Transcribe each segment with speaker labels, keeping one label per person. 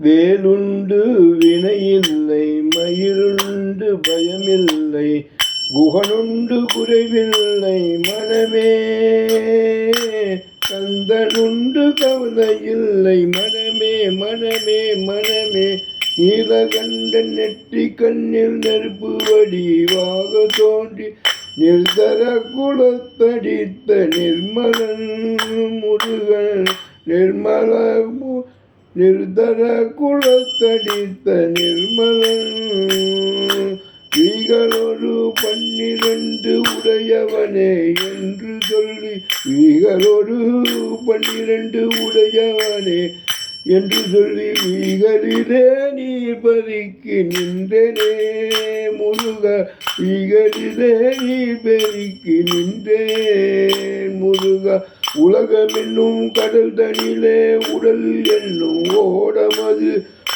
Speaker 1: வேலுண்டு வினையில்லை மயிருண்டு பயமில்லை குகனுண்டு குறைவில்லை மனமே கந்தனுண்டு கவலையில்லை மனமே மனமே மனமே. நீலகண்டன் நெற்றி கண்ணில் நெருப்பு வடிவாக தோன்றி நிர்தர குலத்தடித்த நிர்மலன் முருகன் நிர்மல நிர்தர குலத்தடித்த நிர்மலன் வீகளொரு பன்னிரண்டு உடையவனே என்று சொல்லி வீகளொரு பன்னிரண்டு உடையவனே என்று சொல்லி வீகளிலே நீர் பறிக்கு நின்றனே முருக இகழிலே நீர் பெருக்கி நின்றேன் முருக உலகமென்னும் கடல் தனிலே உடல் என்னும் ஓடமது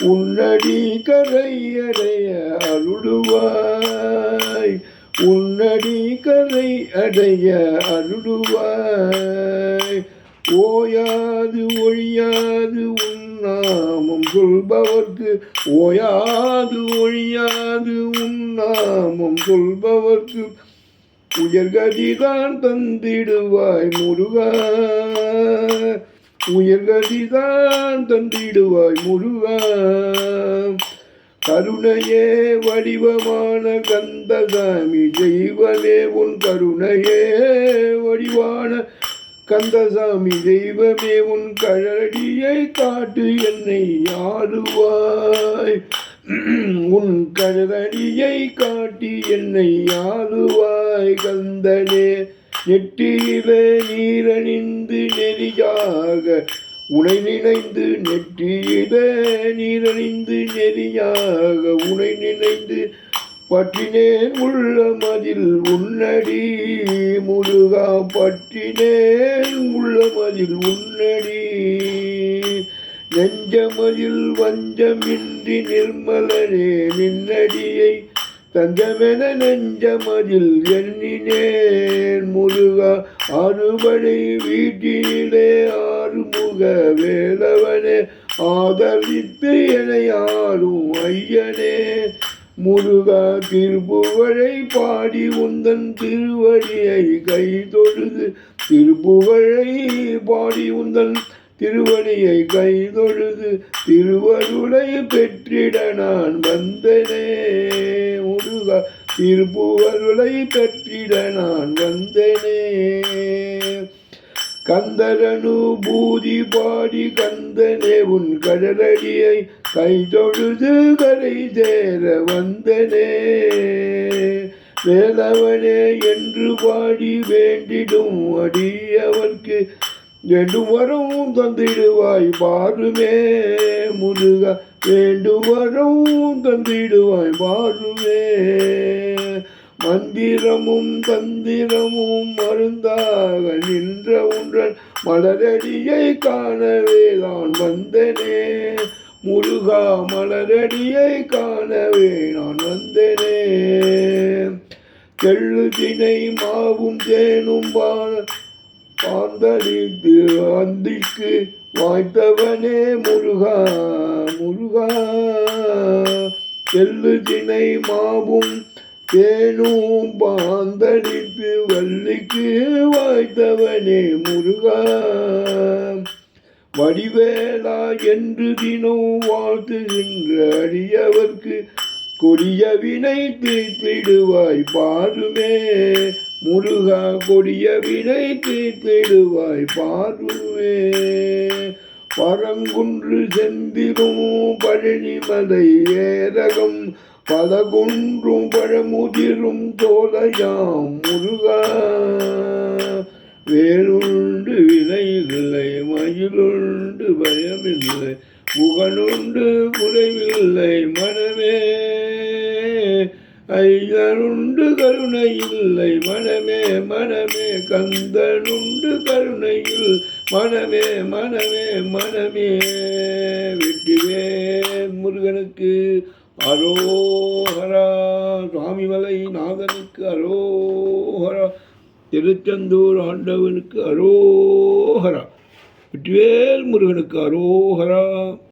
Speaker 1: உன்னடி கரையடைய அருடுவாய் உன்னடி கரை அடைய அருடுவாய் ஓயாது ஒழியாது உன்னாமம் சொல்பவர்க்கு ஓயாது ஒழியாது உன்னாமம் சொல்பவர்க்கு உயர்கதிதான் தந்திடுவாய் முருகா. உயர்கதிதான் தந்திடுவாய் முருகா. கருணையே வடிவமான கந்தசாமி தெய்வமே உன் கருணையே வடிவான கந்தசாமி தெய்வமே உன் கழடியை காட்டு என்னை ஆளுவாய். உன் கழடியை காட்டி என்னை ஆளுவாய். கந்தனே நெற்றியிலே நீரணிந்து நெறியாக உனை நினைந்து நெற்றியிலே நீரணிந்து நெறியாக உனை நினைந்து பற்றினேன் உள்ளமதில் உன்னடி. முருகா பற்றினேன் உள்ளமதில் உன்னடி. நெஞ்சமதில் வஞ்சமின்றி நிர்மலனே நின்னடியை தஞ்சமென நெஞ்சமதில் எண்ணினேன். முருகா அறுபடை வீட்டினிலே ஆறுமுக வேலவனே. ஆதரித்து என யாரும் ஐயனே. முருகா திருப்புகழை பாடி உந்தன் திருவடியை கை தொழுது திருப்புகழை பாடி உந்தன் திருவடியை கை தொழுது திருவருளை பெற்றிட நான் வந்தனே. முருகா திருப்புவருளை பெற்றிட நான் வந்தனே. கந்தரனுபூதி பாடி கந்தனே உன் கடலடியை கை தொழுது கரை சேர வந்தனே வேலவனே என்று பாடி வேண்டிடும் அடியவர்க்கு வேண்டும் வரும் தந்திடுவாய் பாருமே முருகா வேண்டும் வரும் தந்திடுவாய் பாருமே. மந்திரமும் தந்திரமும் மருந்தாக நின்ற உன்றன் மலரடியை காணவே நான் வந்தனே. முருகா மலரடியை காணவே நான் வந்தேனே. கெள்ளு தினை மாவும் தேனும் பான பாந்தளித்து அந்திக்கு வாய்த்தவனே முருகா முருகா. கெள்ளு தினை மாவும் தேனும் பாந்தளித்து வள்ளிக்கு வாய்த்தவனே முருகா. வடிவேலா என்று தினம் வாழ்த்துகின்ற அடியவர்க்கு கொடிய வினை தீர்த்திடுவாய் பாருமே. முருகா கொடிய வினை தீர்த்திடுவாய் பாருமே. பரங்குன்று செந்திலும் பழனிமலை ஏரகம் பல குன்றும் பழமுதிரும் தோலையாம் முருகா. மனமே. ஐயனுண்டு கருணை இல்லை மனமே மனமே. கந்தனுண்டு கருணையில் மனமே மனமே மனமே. வெற்றிவே முருகனுக்கு அரோஹரா. சுவாமிமலை நாதனுக்கு அரோஹரா. திருச்செந்தூர் ஆண்டவனுக்கு அரோஹரா. வெற்றிவேல் முருகனுக்கு அரோஹரா.